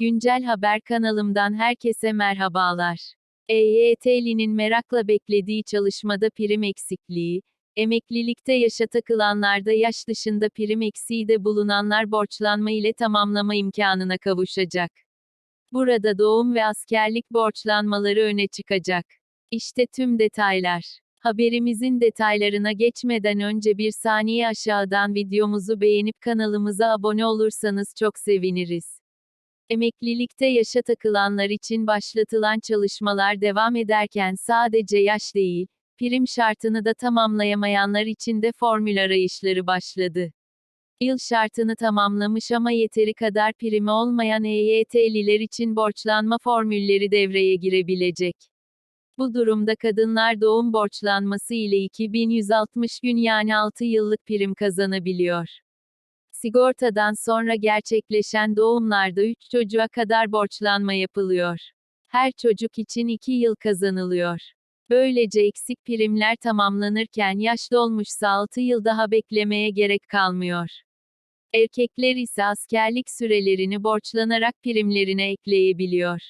Güncel Haber kanalımdan herkese merhabalar. EYT'linin merakla beklediği çalışmada prim eksikliği, emeklilikte yaşa takılanlarda yaş dışında prim eksiği de bulunanlar borçlanma ile tamamlama imkanına kavuşacak. Burada doğum ve askerlik borçlanmaları öne çıkacak. İşte tüm detaylar. Haberimizin detaylarına geçmeden önce bir saniye aşağıdan videomuzu beğenip kanalımıza abone olursanız çok seviniriz. Emeklilikte yaşa takılanlar için başlatılan çalışmalar devam ederken sadece yaş değil, prim şartını da tamamlayamayanlar için de formül arayışları başladı. Yıl şartını tamamlamış ama yeteri kadar primi olmayan EYT'liler için borçlanma formülleri devreye girebilecek. Bu durumda kadınlar doğum borçlanması ile 2160 gün yani 6 yıllık prim kazanabiliyor. Sigortadan sonra gerçekleşen doğumlarda 3 çocuğa kadar borçlanma yapılıyor. Her çocuk için 2 yıl kazanılıyor. Böylece eksik primler tamamlanırken yaş dolmuşsa 6 yıl daha beklemeye gerek kalmıyor. Erkekler ise askerlik sürelerini borçlanarak primlerine ekleyebiliyor.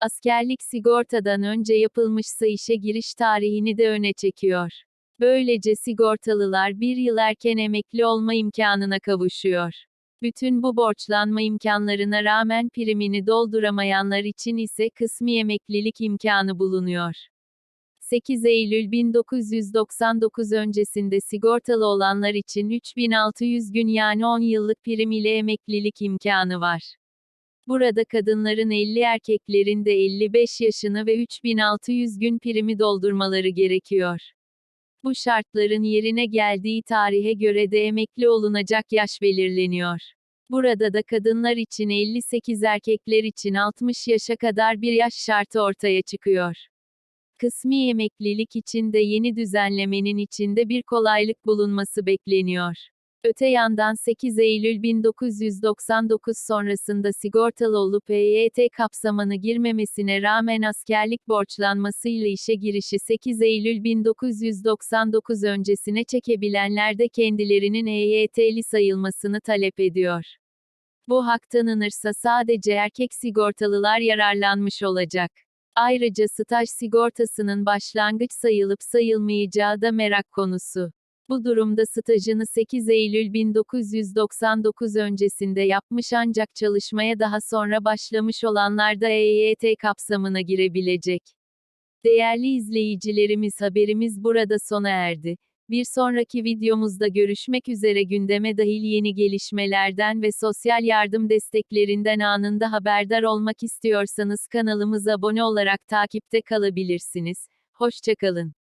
Askerlik sigortadan önce yapılmışsa işe giriş tarihini de öne çekiyor. Böylece sigortalılar bir yıl erken emekli olma imkanına kavuşuyor. Bütün bu borçlanma imkanlarına rağmen primini dolduramayanlar için ise kısmi emeklilik imkanı bulunuyor. 8 Eylül 1999 öncesinde sigortalı olanlar için 3600 gün yani 10 yıllık prim ile emeklilik imkanı var. Burada kadınların 50 erkeklerin de 55 yaşını ve 3600 gün primi doldurmaları gerekiyor. Bu şartların yerine geldiği tarihe göre de emekli olunacak yaş belirleniyor. Burada da kadınlar için 58 erkekler için 60 yaşa kadar bir yaş şartı ortaya çıkıyor. Kısmi emeklilik için de yeni düzenlemenin içinde bir kolaylık bulunması bekleniyor. Öte yandan 8 Eylül 1999 sonrasında sigortalı olup EYT kapsamına girmemesine rağmen askerlik borçlanmasıyla işe girişi 8 Eylül 1999 öncesine çekebilenler de kendilerinin EYT'li sayılmasını talep ediyor. Bu hak tanınırsa sadece erkek sigortalılar yararlanmış olacak. Ayrıca staj sigortasının başlangıç sayılıp sayılmayacağı da merak konusu. Bu durumda stajını 8 Eylül 1999 öncesinde yapmış ancak çalışmaya daha sonra başlamış olanlar da EYT kapsamına girebilecek. Değerli izleyicilerimiz haberimiz burada sona erdi. Bir sonraki videomuzda görüşmek üzere gündeme dahil yeni gelişmelerden ve sosyal yardım desteklerinden anında haberdar olmak istiyorsanız kanalımıza abone olarak takipte kalabilirsiniz. Hoşçakalın.